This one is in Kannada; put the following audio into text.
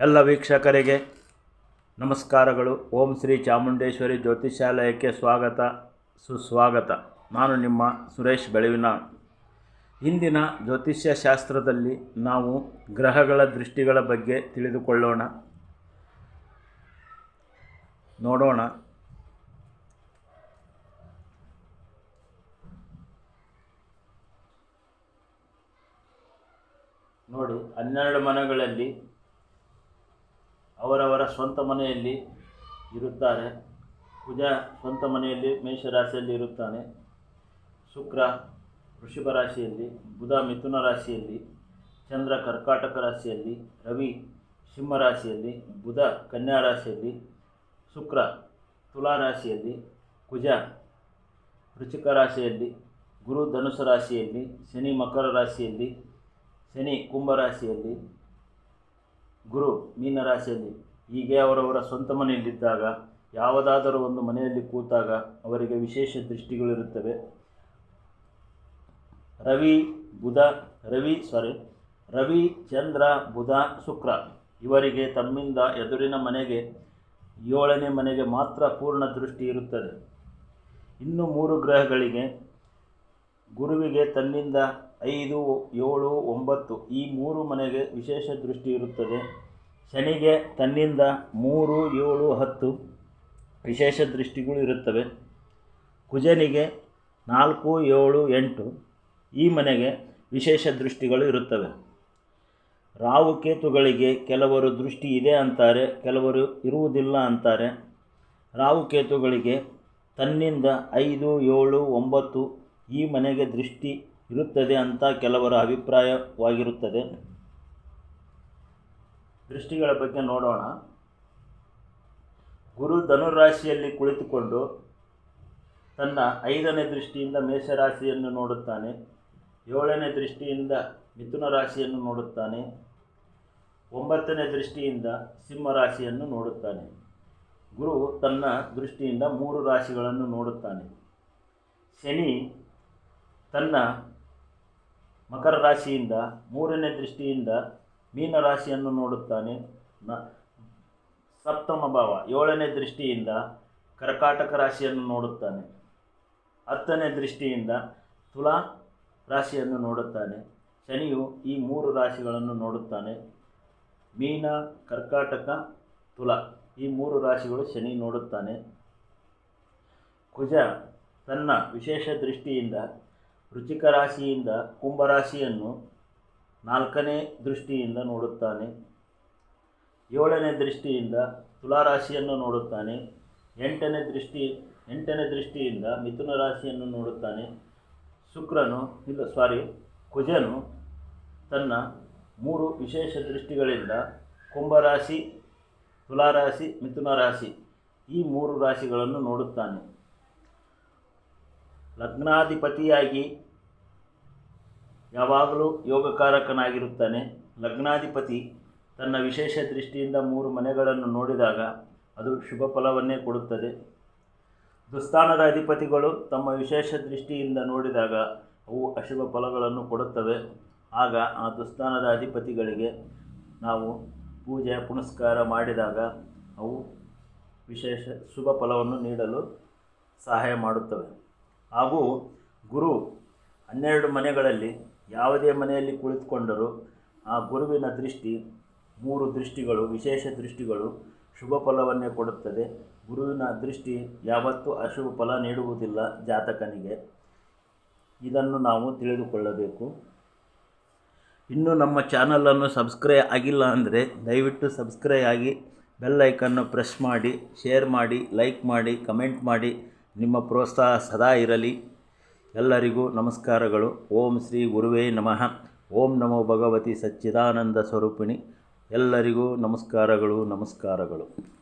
ಎಲ್ಲ ವೀಕ್ಷಕರಿಗೆ ನಮಸ್ಕಾರಗಳು. ಓಂ ಶ್ರೀ ಚಾಮುಂಡೇಶ್ವರಿ ಜ್ಯೋತಿಷಾಲಯಕ್ಕೆ ಸ್ವಾಗತ, ಸುಸ್ವಾಗತ. ನಾನು ನಿಮ್ಮ ಸುರೇಶ್ ಬೆಳವಿನ. ಇಂದಿನ ಜ್ಯೋತಿಷ್ಯ ಶಾಸ್ತ್ರದಲ್ಲಿ ನಾವು ಗ್ರಹಗಳ ದೃಷ್ಟಿಗಳ ಬಗ್ಗೆ ತಿಳಿದುಕೊಳ್ಳೋಣ. ನೋಡೋಣ. ನೋಡಿ, ಹನ್ನೆರಡು ಮನೆಗಳಲ್ಲಿ ಅವರವರ ಸ್ವಂತ ಮನೆಯಲ್ಲಿ ಇರುತ್ತಾರೆ. ಕುಜ ಸ್ವಂತ ಮನೆಯಲ್ಲಿ ಮೇಷರಾಶಿಯಲ್ಲಿ ಇರುತ್ತಾನೆ. ಶುಕ್ರ ವೃಷಭ ರಾಶಿಯಲ್ಲಿ, ಬುಧ ಮಿಥುನ ರಾಶಿಯಲ್ಲಿ, ಚಂದ್ರ ಕರ್ಕಾಟಕ ರಾಶಿಯಲ್ಲಿ, ರವಿ ಸಿಂಹ ರಾಶಿಯಲ್ಲಿ, ಬುಧ ಕನ್ಯಾ ರಾಶಿಯಲ್ಲಿ, ಶುಕ್ರ ತುಲಾ ರಾಶಿಯಲ್ಲಿ, ಕುಜ ವೃಚಿಕ ರಾಶಿಯಲ್ಲಿ, ಗುರು ಧನುಸು ರಾಶಿಯಲ್ಲಿ, ಶನಿ ಮಕರ ರಾಶಿಯಲ್ಲಿ, ಶನಿ ಕುಂಭ ರಾಶಿಯಲ್ಲಿ ಗುರು, ಮೀನರಾಶಿಯಲ್ಲಿ ಹೀಗೆ ಅವರವರ ಸ್ವಂತ ಮನೆಯಲ್ಲಿದ್ದಾಗ, ಯಾವುದಾದರೂ ಒಂದು ಮನೆಯಲ್ಲಿ ಕೂತಾಗ ಅವರಿಗೆ ವಿಶೇಷ ದೃಷ್ಟಿಗಳಿರುತ್ತವೆ ರವಿ, ಬುಧ, ರವಿ ಸಾರಿ ರವಿ, ಚಂದ್ರ, ಬುಧ, ಶುಕ್ರ ಇವರಿಗೆ ತಮ್ಮಿಂದ ಎದುರಿನ ಮನೆಗೆ, ಏಳನೇ ಮನೆಗೆ ಮಾತ್ರ ಪೂರ್ಣ ದೃಷ್ಟಿ ಇರುತ್ತದೆ. ಇನ್ನು ಮೂರು ಗ್ರಹಗಳಿಗೆ ಗುರುವಿಗೆ ತನ್ನಿಂದ ಐದು, ಏಳು, ಒಂಬತ್ತು ಈ ಮೂರು ಮನೆಗೆ ವಿಶೇಷ ದೃಷ್ಟಿ ಇರುತ್ತದೆ. ಶನಿಗೆ ತನ್ನಿಂದ ಮೂರು, ಏಳು, ಹತ್ತು ವಿಶೇಷ ದೃಷ್ಟಿಗಳು ಇರುತ್ತವೆ. ಕುಜನಿಗೆ ನಾಲ್ಕು, ಏಳು, ಎಂಟು ಈ ಮನೆಗೆ ವಿಶೇಷ ದೃಷ್ಟಿಗಳು ಇರುತ್ತವೆ. ರಾಹುಕೇತುಗಳಿಗೆ ಕೆಲವರು ದೃಷ್ಟಿ ಇದೆ ಅಂತಾರೆ, ಕೆಲವರು ಇರುವುದಿಲ್ಲ ಅಂತಾರೆ. ರಾಹುಕೇತುಗಳಿಗೆ ತನ್ನಿಂದ ಐದು, ಏಳು, ಒಂಬತ್ತು ಈ ಮನೆಗೆ ದೃಷ್ಟಿ ಇರುತ್ತದೆ ಅಂತ ಕೆಲವರ ಅಭಿಪ್ರಾಯವಾಗಿರುತ್ತದೆ. ದೃಷ್ಟಿಗಳ ಬಗ್ಗೆ ನೋಡೋಣ. ಗುರು ಧನುರಾಶಿಯಲ್ಲಿ ಕುಳಿತುಕೊಂಡು ತನ್ನ ಐದನೇ ದೃಷ್ಟಿಯಿಂದ ಮೇಷರಾಶಿಯನ್ನು ನೋಡುತ್ತಾನೆ. ಏಳನೇ ದೃಷ್ಟಿಯಿಂದ ಮಿಥುನ ರಾಶಿಯನ್ನು ನೋಡುತ್ತಾನೆ. ಒಂಬತ್ತನೇ ದೃಷ್ಟಿಯಿಂದ ಸಿಂಹ ರಾಶಿಯನ್ನು ನೋಡುತ್ತಾನೆ. ಗುರು ತನ್ನ ದೃಷ್ಟಿಯಿಂದ ಮೂರು ರಾಶಿಗಳನ್ನು ನೋಡುತ್ತಾನೆ. ಶನಿ ತನ್ನ ಮಕರ ರಾಶಿಯಿಂದ ಮೂರನೇ ದೃಷ್ಟಿಯಿಂದ ಮೀನ ರಾಶಿಯನ್ನು ನೋಡುತ್ತಾನೆ. ನ, ಸಪ್ತಮ ಭಾವ, ಏಳನೇ ದೃಷ್ಟಿಯಿಂದ ಕರ್ಕಾಟಕ ರಾಶಿಯನ್ನು ನೋಡುತ್ತಾನೆ. ಹತ್ತನೇ ದೃಷ್ಟಿಯಿಂದ ತುಲಾ ರಾಶಿಯನ್ನು ನೋಡುತ್ತಾನೆ. ಶನಿಯು ಈ ಮೂರು ರಾಶಿಗಳನ್ನು ನೋಡುತ್ತಾನೆ. ಮೀನ, ಕರ್ಕಾಟಕ, ತುಲಾ, ಈ ಮೂರು ರಾಶಿಗಳು ಶನಿ ನೋಡುತ್ತಾನೆ. ಕುಜ, ತನ್ನ ವಿಶೇಷ ದೃಷ್ಟಿಯಿಂದ ವೃಚಿಕ ರಾಶಿಯಿಂದ ಕುಂಭರಾಶಿಯನ್ನು ನಾಲ್ಕನೇ ದೃಷ್ಟಿಯಿಂದ ನೋಡುತ್ತಾನೆ. ಏಳನೇ ದೃಷ್ಟಿಯಿಂದ ತುಲಾರಾಶಿಯನ್ನು ನೋಡುತ್ತಾನೆ. ಎಂಟನೇ ದೃಷ್ಟಿ, ಎಂಟನೇ ದೃಷ್ಟಿಯಿಂದ ಮಿಥುನ ರಾಶಿಯನ್ನು ನೋಡುತ್ತಾನೆ. ಶುಕ್ರನು, ಇಲ್ಲ ಸಾರಿ ಕುಜನು ತನ್ನ ಮೂರು ವಿಶೇಷ ದೃಷ್ಟಿಗಳಿಂದ ಕುಂಭರಾಶಿ ತುಲಾರಾಶಿ, ಮಿಥುನ ರಾಶಿ ಈ ಮೂರು ರಾಶಿಗಳನ್ನು ನೋಡುತ್ತಾನೆ. ಲಗ್ನಾಧಿಪತಿಯಾಗಿ ಯಾವಾಗಲೂ ಯೋಗಕಾರಕನಾಗಿರುತ್ತಾನೆ. ಲಗ್ನಾಧಿಪತಿ ತನ್ನ ವಿಶೇಷ ದೃಷ್ಟಿಯಿಂದ ಮೂರು ಮನೆಗಳನ್ನು ನೋಡಿದಾಗ ಅದು ಶುಭ ಫಲವನ್ನೇ ಕೊಡುತ್ತದೆ. ದುಸ್ಥಾನದ ಅಧಿಪತಿಗಳು ತಮ್ಮ ವಿಶೇಷ ದೃಷ್ಟಿಯಿಂದ ನೋಡಿದಾಗ ಅವು ಅಶುಭ ಫಲಗಳನ್ನು ಕೊಡುತ್ತವೆ. ಆಗ ಆ ದುಸ್ಥಾನದ ಅಧಿಪತಿಗಳಿಗೆ ನಾವು ಪೂಜೆ, ಪುನಸ್ಕಾರ ಮಾಡಿದಾಗ ಅವು ವಿಶೇಷ ಶುಭ ಫಲವನ್ನು ನೀಡಲು ಸಹಾಯ ಮಾಡುತ್ತವೆ. ಹಾಗೂ ಗುರು ಹನ್ನೆರಡು ಮನೆಗಳಲ್ಲಿ ಯಾವುದೇ ಮನೆಯಲ್ಲಿ ಕುಳಿತುಕೊಂಡರೂ ಆ ಗುರುವಿನ ದೃಷ್ಟಿ, ಮೂರು ದೃಷ್ಟಿಗಳು, ವಿಶೇಷ ದೃಷ್ಟಿಗಳು ಶುಭ ಫಲವನ್ನೇ ಕೊಡುತ್ತದೆ. ಗುರುವಿನ ದೃಷ್ಟಿ ಯಾವತ್ತೂ ಅಶುಭ ಫಲ ನೀಡುವುದಿಲ್ಲ ಜಾತಕನಿಗೆ. ಇದನ್ನು ನಾವು ತಿಳಿದುಕೊಳ್ಳಬೇಕು. ಇನ್ನೂ ನಮ್ಮ ಚಾನಲನ್ನು ಸಬ್ಸ್ಕ್ರೈ ಆಗಿಲ್ಲ ಅಂದರೆ ದಯವಿಟ್ಟು ಸಬ್ಸ್ಕ್ರೈ ಆಗಿ ಬೆಲ್ ಐಕನ್ನು ಪ್ರೆಸ್ ಮಾಡಿ, ಶೇರ್ ಮಾಡಿ, ಲೈಕ್ ಮಾಡಿ, ಕಮೆಂಟ್ ಮಾಡಿ. ನಿಮ್ಮ ಪ್ರೋತ್ಸಾಹ ಸದಾ ಇರಲಿ. ಎಲ್ಲರಿಗೂ ನಮಸ್ಕಾರಗಳು. ಓಂ ಶ್ರೀ ಗುರುವೇ ನಮಃ. ಓಂ ನಮೋ ಭಗವತಿ ಸಚ್ಚಿದಾನಂದ ಸ್ವರೂಪಿಣಿ. ಎಲ್ಲರಿಗೂ ನಮಸ್ಕಾರಗಳು ನಮಸ್ಕಾರಗಳು.